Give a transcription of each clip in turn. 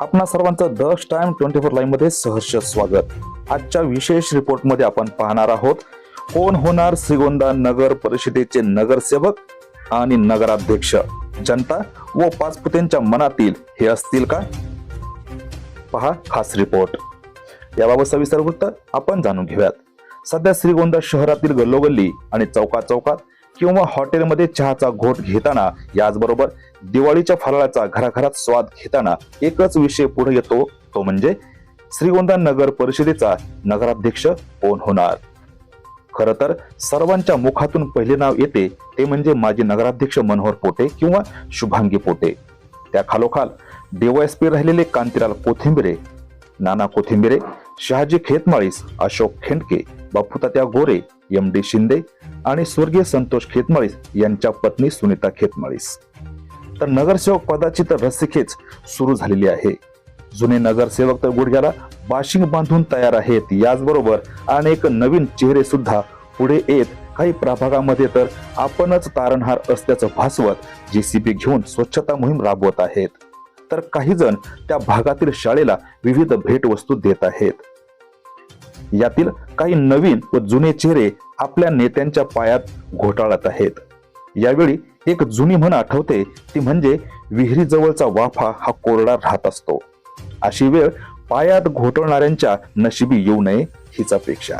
आपणा सर्वांचं the time twenty four लाईव्हमध्ये सहर्ष स्वागत. आजच्या विशेष रिपोर्टमध्ये आपण पाहणार आहोत कोण होणार श्रीगोंदा नगर परिषदेचे नगरसेवक आणि नगराध्यक्ष? जनता व पाचपुतेंच्या मनातील हे असतील का? पहा खास रिपोर्ट याबाबत सविस्तर वृत्त आपण जाणून घेऊयात. सध्या श्रीगोंदा शहरातील गल्लोगल्ली आणि चौका चौकात किंवा हॉटेलमध्ये चहाचा घोट घेताना याचबरोबर दिवाळीच्या फराळाचा घराघरात स्वाद घेताना एकच विषय पुढे येतो तो म्हणजे श्रीगोंदा नगर परिषदेचा नगराध्यक्ष कोण होणार? खर तर सर्वांच्या मुखातून पहिले नाव येते ते म्हणजे माजी नगराध्यक्ष मनोहर पोटे किंवा शुभांगी पोटे. त्या खालोखाल डीवायएसपी राहिलेले कांतीलाल कोथिंबिरे नाना कोथिंबिरे शहाजी खेतमाळीस अशोक खेंडके बापूतात्या गोरे एम डी शिंदे आणि स्वर्गीय संतोष खेतमाळीस यांच्या पत्नी सुनीता खेतमाळीस. तर नगरसेवक पदाची तर रस्सीखेच सुरू झालेली आहे. जुने नगरसेवक तर गुडघ्याला बाशिंग बांधून तयार आहेत. याचबरोबर अनेक नवीन चेहरे सुद्धा पुढे येत काही प्रभागामध्ये तर आपणच तारणहार असल्याचं भासवत जेसीबी घेऊन स्वच्छता मोहीम राबवत आहेत. तर काही जण त्या भागातील शाळेला विविध भेटवस्तू देत आहेत. यातील काही नवीन व जुने चेहरे आपल्या नेत्यांच्या पायात घोटाळत आहेत. यावेळी एक जुनी म्हण आठवते ती म्हणजे विहिरीजवळचा वाफा हा कोरडा राहत असतो. अशी वेळ पायात घोटळणाऱ्यांच्या नशिबी येऊ नये हीच अपेक्षा.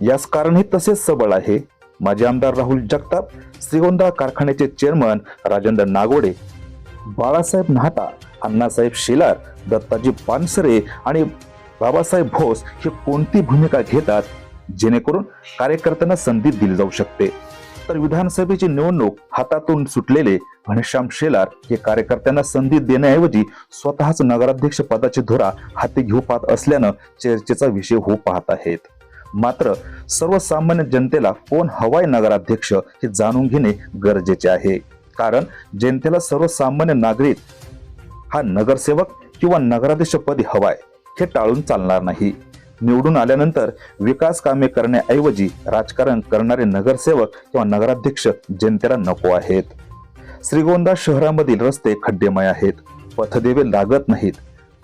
याच कारणही तसेच सबळ आहे. माजी आमदार राहुल जगताप श्रीगोंदा कारखान्याचे चेअरमन राजेंद्र नागोडे बाळासाहेब नाहटा अण्णासाहेब शेलार दत्ताजी पानसरे आणि बाबासाहेब भोस हे कोणती भूमिका घेतात जेणेकरून कार्यकर्त्यांना संधी दिली जाऊ शकते. तर विधानसभेची निवडणूक हातातून सुटलेले घनश्याम शेलार हे कार्यकर्त्यांना संधी देण्याऐवजी स्वतःच नगराध्यक्ष पदाची धुरा हाती घेऊ पाहत असल्यानं चर्चेचा विषय होऊ पाहत आहेत. मात्र सर्वसामान्य जनतेला कोण हवाय नगराध्यक्ष हे जाणून घेणे गरजेचे आहे. कारण जनतेला सर्वसामान्य नागरिक हा नगरसेवक किंवा नगराध्यक्षपदी हवाय हे टाळून चालणार नाही. निवडून आल्यानंतर विकास कामे करण्याऐवजी राजकारण करणारे नगरसेवक किंवा नगराध्यक्ष जनतेला नको आहेत. श्रीगोंदा शहरामधील रस्ते खड्डेमय आहेत. पथदेवे लागत नाहीत.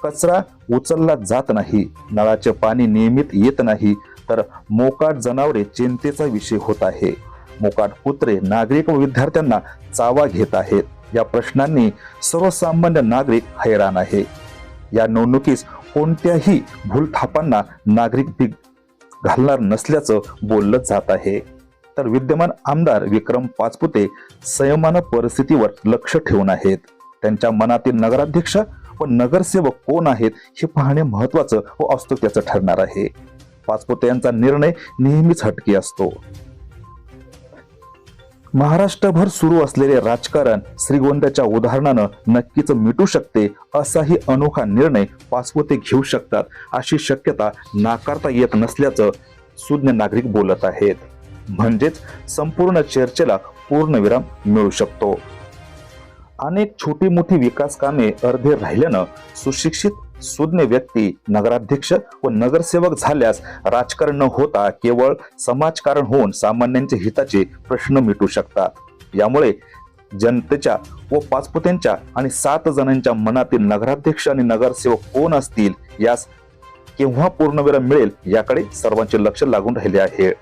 कचरा उचलला जात नाही. नळाचे पाणी नियमित येत नाही. तर मोकाट जनावरे चिंतेचा विषय होत आहे. मोकाट कुत्रे नागरिक व विद्यार्थ्यांना चावा घेत आहेत. या प्रश्नांनी सर्वसामान्य नागरिक हैराण आहे. या निवडणुकीस कोणत्याही भूलथापांना नागरिक दिग घालणार नसल्याचं बोललं जात आहे. तर विद्यमान आमदार विक्रम पाचपुते संयमानं परिस्थितीवर लक्ष ठेवून आहेत. त्यांच्या मनातील नगराध्यक्ष व नगरसेवक कोण आहेत हे पाहणे महत्वाचं व औत्सुक्याचं ठरणार आहे. पाचपुते यांचा निर्णय नेहमीच हटकी असतो. महाराष्ट्रभर सुरू असलेले राजकारण श्रीगोंद्याच्या उदाहरणानं नक्कीच मिटू शकते असाही अनोखा निर्णय पाचपोते घेऊ शकतात अशी शक्यता नाकारता येत नसल्याचं सुज्ञ नागरिक बोलत आहेत. म्हणजेच संपूर्ण चर्चेला पूर्णविराम मिळू शकतो. अनेक छोटी मोठी विकास कामे अर्धे राहिल्यानं सुशिक्षित सुज्ञ व्यक्ती नगराध्यक्ष व नगरसेवक झाल्यास राजकारण न होता केवळ समाजकारण होऊन सामान्यांच्या हिताचे प्रश्न मिटू शकतात. यामुळे जनतेच्या व पाचपुत्यांच्या आणि सात जणांच्या मनातील नगराध्यक्ष आणि नगरसेवक कोण असतील यास केव्हा पूर्णविराम मिळेल याकडे सर्वांचे लक्ष लागून राहिले आहे.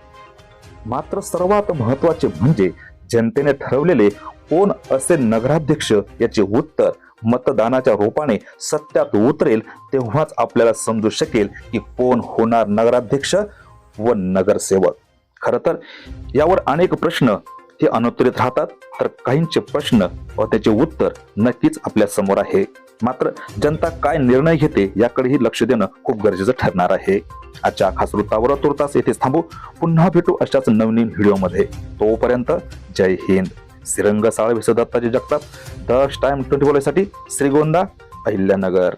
मात्र सर्वात महत्त्वाचे म्हणजे जनतेने ठरवलेले कोण असे नगराध्यक्ष याचे उत्तर मतदानाच्या रूपाने सत्यात उतरेल तेव्हाच आपल्याला समजू शकेल की कोण होणार नगराध्यक्ष व नगरसेवक. खरं तर यावर अनेक प्रश्न हे अनुत्तरित राहतात तर काहींचे प्रश्न व त्याचे उत्तर नक्कीच आपल्यासमोर आहे. मात्र जनता काय निर्णय घेते याकडेही लक्ष देणं खूप गरजेचं ठरणार आहे. आजच्या खास वृत्तावर तुर्तास येथेच थांबू. पुन्हा भेटू अशाच नवनवीन व्हिडिओमध्ये. तोपर्यंत जय Hind. Shrirang Sal Dattaji Jagtap the time twenty साठी श्रीगोंदा अहिल्यानगर.